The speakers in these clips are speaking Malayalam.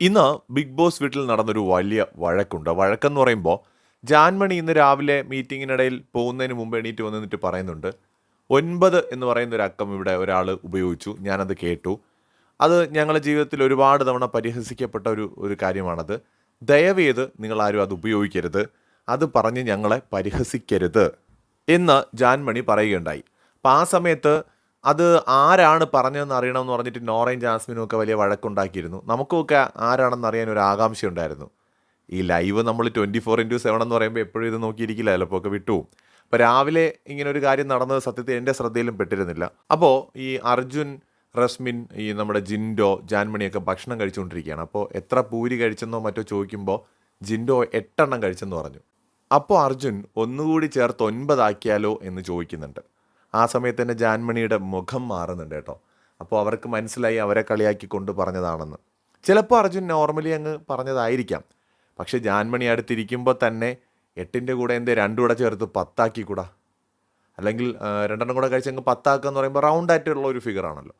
ഇന്ന് ബിഗ് ബോസ് വീട്ടിൽ നടന്നൊരു വലിയ വഴക്കുണ്ട്. വഴക്കെന്ന് പറയുമ്പോൾ ജാൻമണി ഇന്ന് രാവിലെ മീറ്റിങ്ങിനിടയിൽ പോകുന്നതിന് മുമ്പ് എണീറ്റ് വന്ന് പറയുന്നുണ്ട് ഒൻപത് എന്ന് പറയുന്ന ഒരു അക്കം ഇവിടെ ഒരാൾ ഉപയോഗിച്ചു. ഞാനത് കേട്ടു. അത് ഞങ്ങളുടെ ജീവിതത്തിൽ ഒരുപാട് തവണ പരിഹസിക്കപ്പെട്ട ഒരു ഒരു കാര്യമാണത്. ദയവേത് നിങ്ങൾ ആരും അത് ഉപയോഗിക്കരുത്. അത് പറഞ്ഞ് ഞങ്ങളെ പരിഹസിക്കരുത്. എന്ന് ജാൻമണി പറയുകയുണ്ടായി. അപ്പം ആ സമയത്ത് അത് ആരാണ് പറഞ്ഞതെന്ന് അറിയണമെന്ന് പറഞ്ഞിട്ട് നോറയും ജാസ്മിനും ഒക്കെ വലിയ വഴക്കുണ്ടാക്കിയിരുന്നു. നമുക്കൊക്കെ ആരാണെന്ന് അറിയാൻ ഒരു ആകാംക്ഷ ഉണ്ടായിരുന്നു ഈ ലൈവ് നമ്മൾ ട്വന്റി ഫോർ ഇന്റു സെവൻ എന്ന് പറയുമ്പോൾ എപ്പോഴും ഇത് നോക്കിയിരിക്കില്ല. ചിലപ്പോൾ ഒക്കെ വിട്ടുപോകും അപ്പോൾ രാവിലെ ഇങ്ങനെ ഒരു കാര്യം നടന്നത് സത്യത്തിൽ എന്റെ ശ്രദ്ധയിലും പെട്ടിരുന്നില്ല. അപ്പോൾ ഈ അർജുൻ റസ്മിൻ ഈ നമ്മുടെ ജിൻഡോ ജാൻമണിയൊക്കെ ഭക്ഷണം കഴിച്ചുകൊണ്ടിരിക്കുകയാണ്. അപ്പോൾ എത്ര പൂരി കഴിച്ചെന്നോ മറ്റോ ചോദിക്കുമ്പോൾ ജിൻഡോ എട്ടെണ്ണം കഴിച്ചെന്ന് പറഞ്ഞു. അപ്പോൾ അർജുൻ ഒന്നുകൂടി ചേർത്ത് ഒൻപതാക്കിയാലോ എന്ന് ചോദിക്കുന്നുണ്ട്. ആ സമയത്ത് തന്നെ ജാൻമണിയുടെ മുഖം മാറുന്നുണ്ട് കേട്ടോ. അപ്പോൾ അവർക്ക് മനസ്സിലായി അവരെ കളിയാക്കി കൊണ്ട് പറഞ്ഞതാണെന്ന്. ചിലപ്പോൾ അർജുൻ നോർമലി അങ്ങ് പറഞ്ഞതായിരിക്കാം. പക്ഷേ ജാൻമണി അടുത്തിരിക്കുമ്പോൾ തന്നെ എട്ടിന്റെ കൂടെ എന്തേ രണ്ടു കൂടെ ചേർത്ത് പത്താക്കി കൂട. അല്ലെങ്കിൽ രണ്ടെണ്ണം കൂടെ കഴിച്ച് അങ്ങ് പത്താക്കുക എന്ന് പറയുമ്പോൾ റൗണ്ട് ആയിട്ടുള്ള ഒരു ഫിഗറാണല്ലോ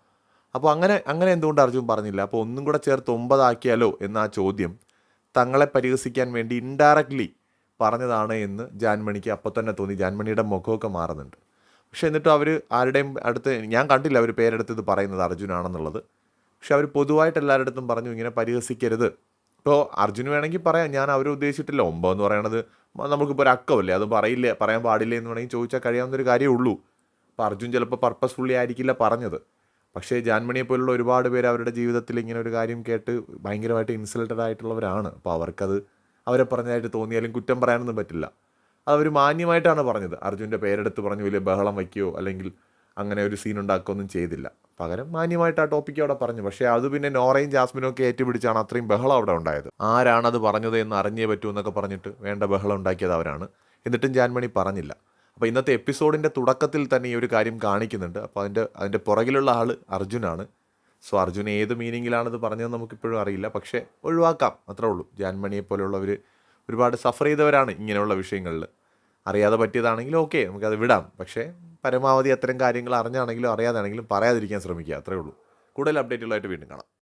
അപ്പോൾ അങ്ങനെ അങ്ങനെ എന്തുകൊണ്ട് അർജുൻ പറഞ്ഞില്ല? അപ്പോൾ ഒന്നും കൂടെ ചേർത്ത് ഒമ്പതാക്കിയാലോ എന്ന ആ ചോദ്യം. തങ്ങളെ പരിഹസിക്കാൻ വേണ്ടി ഇൻഡയറക്ട്ലി പറഞ്ഞതാണ് എന്ന് ജാൻമണിക്ക് അപ്പോൾ തന്നെ തോന്നി. ജാൻമണിയുടെ മുഖമൊക്കെ മാറുന്നുണ്ട്. പക്ഷെ എന്നിട്ട് അവർ ആരുടെയും അടുത്ത് ഞാൻ കണ്ടില്ല അവർ പേരെടുത്ത് ഇത് പറയുന്നത് അർജുനാണെന്നുള്ളത്. പക്ഷെ അവർ പൊതുവായിട്ട് എല്ലാവരുടെ പറഞ്ഞു ഇങ്ങനെ പരിഹസിക്കരുത്. ഇപ്പോൾ അർജുന് വേണമെങ്കിൽ പറയാം ഞാൻ അവരെ ഉദ്ദേശിച്ചിട്ടില്ല. ഒമ്പതെന്ന് പറയണത് മ- നമുക്കിപ്പോൾ ഒരു അക്കമല്ലേ അത് പറയില്ല? പറയാൻ പാടില്ല എന്ന് വേണമെങ്കിൽ ചോദിച്ചാൽ കഴിയാവുന്ന ഒരു കാര്യമേ ഉള്ളൂ. അപ്പോൾ അർജുൻ ചിലപ്പോൾ പർപ്പസ്ഫുള്ളി ആയിരിക്കില്ല പറഞ്ഞത്. പക്ഷേ ജാൻമണിയെ പോലുള്ള ഒരുപാട് പേര് അവരുടെ ജീവിതത്തിൽ ഇങ്ങനെ ഒരു കാര്യം കേട്ട് ഭയങ്കരമായിട്ട് ഇൻസൾട്ടഡ് ആയിട്ടുള്ളവരാണ്. അപ്പോൾ അവർക്കത് അവരെ പറഞ്ഞതായിട്ട് തോന്നിയാലും കുറ്റം പറയാനൊന്നും പറ്റില്ല. അതവർ മാന്യമായിട്ടാണ് പറഞ്ഞത്. അർജുന്റെ പേരെടുത്ത് പറഞ്ഞു വലിയ ബഹളം വയ്ക്കുകയോ അല്ലെങ്കിൽ അങ്ങനെ ഒരു സീൻ ഉണ്ടാക്കുകയൊന്നും ചെയ്തില്ല. പകരം മാന്യമായിട്ട് ആ ടോപ്പിക്ക് അവിടെ പറഞ്ഞു. പക്ഷേ അത് പിന്നെ നോറയും ജാസ്മിനും ഒക്കെ ഏറ്റുപിടിച്ചാണ് അത്രയും ബഹളം അവിടെ ഉണ്ടായത്. ആരാണത് പറഞ്ഞത് എന്ന് അറിഞ്ഞേ പറ്റൂ എന്നൊക്കെ പറഞ്ഞിട്ട് വേണ്ട ബഹളം ഉണ്ടാക്കിയത് അവരാണ്. എന്നിട്ടും ജാൻമണി പറഞ്ഞില്ല. അപ്പോൾ ഇന്നത്തെ എപ്പിസോഡിന്റെ തുടക്കത്തിൽ തന്നെ ഈ ഒരു കാര്യം കാണിക്കുന്നുണ്ട്. അപ്പോൾ അതിന്റെ അതിന്റെ പുറകിലുള്ള ആൾ അർജുനാണ്. സോ അർജുൻ ഏത് മീനിങ്ങിലാണത് പറഞ്ഞതെന്ന് നമുക്കിപ്പോഴും അറിയില്ല. പക്ഷേ ഒഴിവാക്കാം. അത്രേ ഉള്ളൂ. ജാൻമണിയെ പോലെയുള്ളവർ ഒരുപാട് സഫർ ചെയ്തവരാണ് ഇങ്ങനെയുള്ള വിഷയങ്ങളിൽ അറിയാതെ പറ്റിയതാണെങ്കിൽ ഓക്കെ നമുക്കത് വിടാം. പക്ഷേ പരമാവധി അത്തരം കാര്യങ്ങൾ അറിഞ്ഞാണെങ്കിലും അറിയാതാണെങ്കിലും പറയാതിരിക്കാൻ ശ്രമിക്കുക. അത്രേ ഉള്ളൂ. കൂടുതൽ അപ്ഡേറ്റുകളായിട്ട് വീണ്ടും കാണാം.